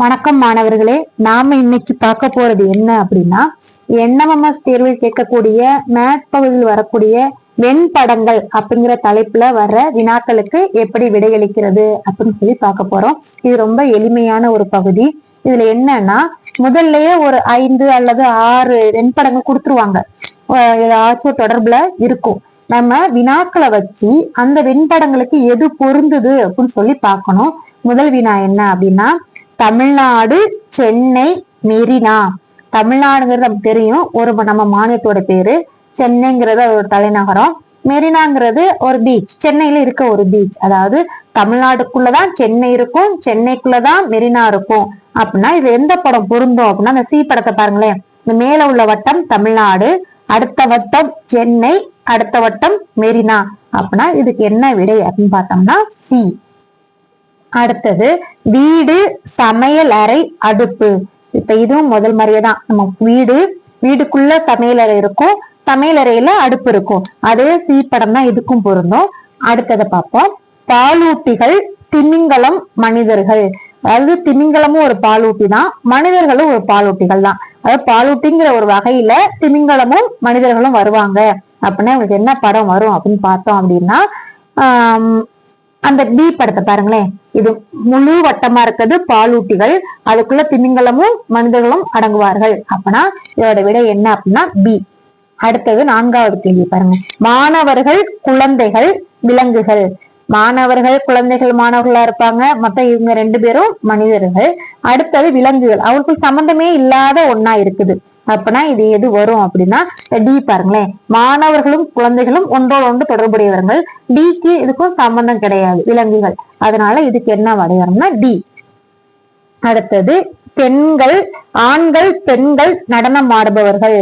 வணக்கம் மாணவர்களே நாம இன்னைக்கு பார்க்க போறது என்ன அப்படின்னா என்எம்எஸ் தேர்வில் கேட்கக்கூடிய மேத் பகுதியில் வரக்கூடிய வெண்படங்கள் அப்படிங்கிற தலைப்புல வர்ற வினாக்களுக்கு எப்படி விடையளிக்கிறது அப்படின்னு சொல்லி பார்க்க போறோம். இது ரொம்ப எளிமையான ஒரு பகுதி. இதுல என்னன்னா முதல்லயே ஒரு ஐந்து அல்லது ஆறு வெண்படங்கள் கொடுத்துருவாங்க. ஏதாச்சும் தொடர்புல இருக்கும். நம்ம வினாக்களை வச்சு அந்த வெண்படங்களுக்கு எது பொருந்துது அப்படின்னு சொல்லி பார்க்கணும். முதல் வினா என்ன அப்படின்னா தமிழ்நாடு சென்னை மெரினா. தமிழ்நாடுங்கிறது நமக்கு தெரியும். ஒரு நம்ம மாநிலத்தோட பேரு. சென்னைங்கிறது ஒரு தலைநகரம். மெரினாங்கிறது ஒரு பீச் சென்னையில இருக்க ஒரு பீச் அதாவது தமிழ்நாடுக்குள்ளதான் சென்னை இருக்கும் சென்னைக்குள்ளதான் மெரினா இருக்கும். அப்படின்னா இது எந்த படம் பொருந்தும் அப்படின்னா அந்த சி படத்தை பாருங்களேன். இந்த மேல உள்ள வட்டம் தமிழ்நாடு அடுத்த வட்டம் சென்னை அடுத்த வட்டம் மெரினா. அப்படின்னா இதுக்கு என்ன விடை அப்படின்னு பார்த்தோம்னா சி அடுத்தது வீடு சமையல் அறை அடுப்பு. இப்ப இதுவும் முதல் மாதிரியே தான். நம்ம வீடு வீடுக்குள்ள சமையல் அறை இருக்கும். சமையல் அறையில அடுப்பு இருக்கும். அதே சி படம் தான் இதுக்கும் பொருந்தும். அடுத்ததை பார்ப்போம். பாலூட்டிகள் திமிங்கலம் மனிதர்கள். அதாவது திமிங்கலமும் ஒரு பாலூட்டி தான். மனிதர்களும் ஒரு பாலூட்டிகள் தான். அதாவது பாலூட்டிங்கிற ஒரு வகையில திமிங்கலமும் மனிதர்களும் வருவாங்க. அப்படின்னா உங்களுக்கு என்ன படம் வரும் அப்படின்னு பார்த்தோம் அப்படின்னா அந்த பி படத்தை பாருங்களேன். இது முழு வட்டமா இருக்கிறது பாலூட்டிகள். அதுக்குள்ள திமிங்கலமும் மனிதர்களும் அடங்குவார்கள். அப்பனா இதோட விட என்ன அப்படின்னா பி அடுத்தது நான்காவது கேள்வி பாருங்க. மாணவர்கள் குழந்தைகள் விலங்குகள். மாணவர்கள் குழந்தைகள் மாணவர்களா இருப்பாங்க. மத்த இவங்க ரெண்டு பேரும் மனிதர்கள். அடுத்தது விலங்குகள். அவங்களுக்கு சம்பந்தமே இல்லாத ஒன்னா இருக்குது. அப்பனா இது எது வரும் அப்படின்னா டி பாருங்களேன். மாணவர்களும் குழந்தைகளும் ஒன்றோடு ஒன்று தொடர்புடையவர்கள். டிக்கு இதுக்கும் சம்பந்தம் கிடையாது. விலங்குகள். அதனால இதுக்கு என்ன வரையறோம்னா டி அடுத்தது பெண்கள் ஆண்கள் பெண்கள் நடனம் ஆடுபவர்கள்.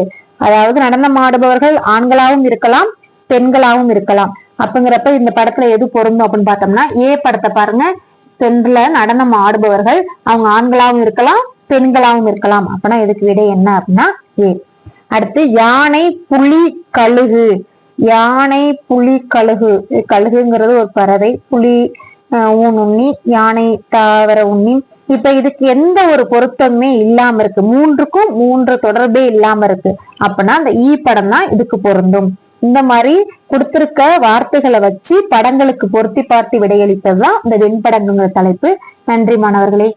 அதாவது நடனம் ஆடுபவர்கள் ஆண்களாகவும் இருக்கலாம் பெண்களாகவும் இருக்கலாம். அப்படிங்கிறப்ப இந்த படத்துல எது பொருந்தும் அப்படின்னு பார்த்தோம்னா ஏ படத்தை பாருங்க. பெண்கள நடனம் ஆடுபவர்கள் அவங்க ஆண்களாகவும் இருக்கலாம் பெண்களாகவும் இருக்கலாம். அப்படின்னா இதுக்கு விடை என்ன அப்படின்னா ஏ. அடுத்து யானை புலி கழுகு. யானை புலி கழுகு. கழுகுங்கிறது ஒரு பறவை. புலி ஊன் உண்ணி யானை தாவர உண்ணி. இப்ப இதுக்கு எந்த ஒரு பொருத்தமே இல்லாம இருக்கு. மூன்றுக்கும் மூன்று தொடர்பே இல்லாம இருக்கு. அப்படின்னா அந்த ஈ படம் தான் இதுக்கு பொருந்தும். இந்த மாதிரி கொடுத்திருக்க வார்த்தைகளை வச்சு படங்களுக்கு பொருத்தி பார்த்து விடையளித்ததுதான் இந்த வெண்படங்குங்கிற தலைப்பு. நன்றி மாணவர்களே.